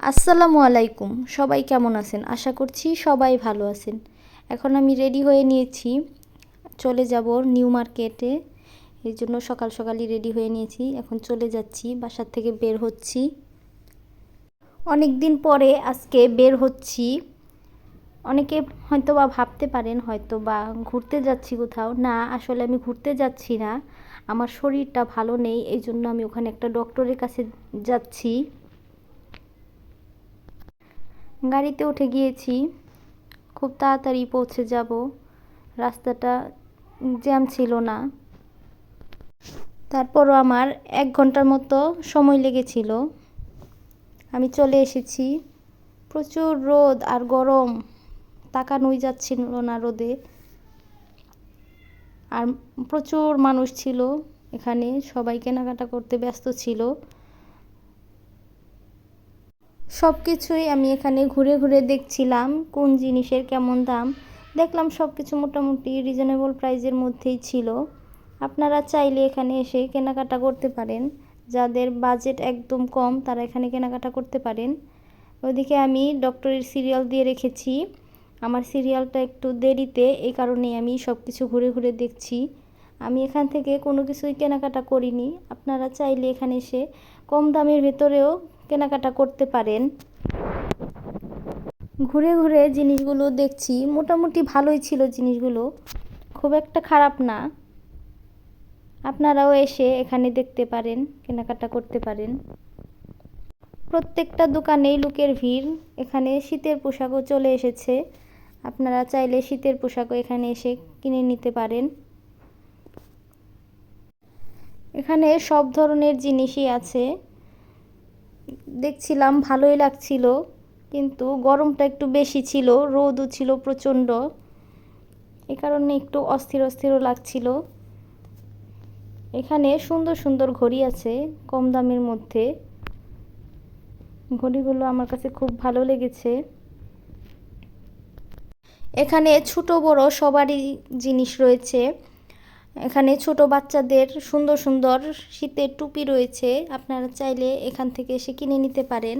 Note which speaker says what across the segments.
Speaker 1: আসসালামু আলাইকুম। সবাই কেমন আছেন? আশা করছি সবাই ভালো আছেন। এখন আমি রেডি হয়ে নিয়েছি। চলে যাব নিউ মার্কেটে। এই জন্য সকাল সকালই রেডি হয়ে নিয়েছি। এখন চলে যাচ্ছি, বাসার থেকে বের হচ্ছি। অনেক দিন পরে আজকে বের হচ্ছি। অনেকে হয়তো বা ভাবতে পারেন হয়তো বা ঘুরতে যাচ্ছি কোথাও। না, আসলে আমি ঘুরতে যাচ্ছি না। আমার শরীরটা ভালো নেই, এই জন্য আমি ওখানে একটা ডক্টরের কাছে যাচ্ছি। গাড়িতে উঠে গিয়েছি। খুব তাড়াতাড়ি পৌঁছে যাব। রাস্তাটা জ্যাম ছিল না। তারপরও আমার এক ঘণ্টার মতো সময় লেগেছিল। আমি চলে এসেছি। প্রচুর রোদ আর গরম। তাকানোই যাচ্ছিল না রোদে। আর প্রচুর মানুষ ছিল। এখানে সবাই কেনাকাটা করতে ব্যস্ত ছিল। সব কিছুই আমি এখানে ঘুরে ঘুরে দেখছিলাম, কোন জিনিসের কেমন দাম। দেখলাম সব কিছু মোটামুটি রিজনেবল প্রাইজের মধ্যেই ছিল। আপনারা চাইলে এখানে এসে কেনাকাটা করতে পারেন। যাদের বাজেট একদম কম, তারা এখানে কেনাকাটা করতে পারেন। ওইদিকে আমি ডক্টরের সিরিয়াল দিয়ে রেখেছি। আমার সিরিয়ালটা একটু দেরিতে, এই কারণে আমি সব কিছু ঘুরে ঘুরে দেখছি। আমি এখান থেকে কোনো কিছুই কেনাকাটা করিনি। আপনারা চাইলে এখানে এসে কম দামের ভেতরেও কেনাকাটা করতে পারেন। ঘুরে ঘুরে জিনিসগুলো দেখছি, মোটামুটি ভালোই ছিল জিনিসগুলো। খুব একটা খারাপ না। আপনারাও এসে এখানে দেখতে পারেন, কেনাকাটা করতে পারেন। প্রত্যেকটা দোকানেই লোকের ভিড়। এখানে শীতের পোশাকও চলে এসেছে। আপনারা চাইলে শীতের পোশাকও এখানে এসে কিনে নিতে পারেন। এখানে সব ধরনের জিনিসই আছে। দেখছিলাম, ভালোই লাগছিল, কিন্তু গরমটা একটু বেশি ছিল, রোদও ছিল প্রচণ্ড। এ কারণে একটু অস্থির অস্থিরও লাগছিল। এখানে সুন্দর সুন্দর ঘড়ি আছে, কম দামের মধ্যে। ঘড়িগুলো আমার কাছে খুব ভালো লেগেছে। এখানে ছোট বড় সবারই জিনিস রয়েছে। এখানে ছোট বাচ্চাদের সুন্দর সুন্দর শীতের টুপি রয়েছে। আপনারা চাইলে এখান থেকে এসে কিনে নিতে পারেন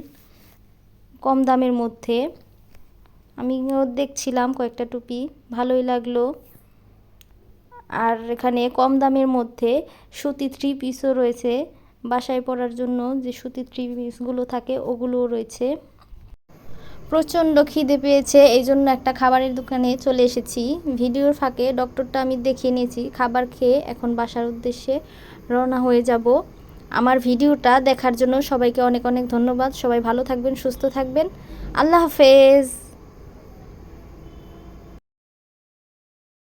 Speaker 1: কম দামের মধ্যে। আমি দেখছিলাম কয়েকটা টুপি, ভালোই লাগল। আর এখানে কম দামের মধ্যে সুতি থ্রি পিসও রয়েছে। বাসায় পরার জন্য যে সুতি থ্রি পিসগুলো থাকে, ওগুলোও রয়েছে। প্রচণ্ড খিদে পেয়েছে এই জন্য একটা খাবারের দোকানে চলে এসেছি। ভিডিওর ফাঁকে ডক্টরটা আমি দেখিয়ে নিয়েছি। খাবার খেয়ে এখন বাসার উদ্দেশ্যে রওনা হয়ে যাব। আমার ভিডিওটা দেখার জন্য সবাইকে অনেক অনেক ধন্যবাদ। সবাই ভালো থাকবেন, সুস্থ থাকবেন। আল্লাহ হাফেজ।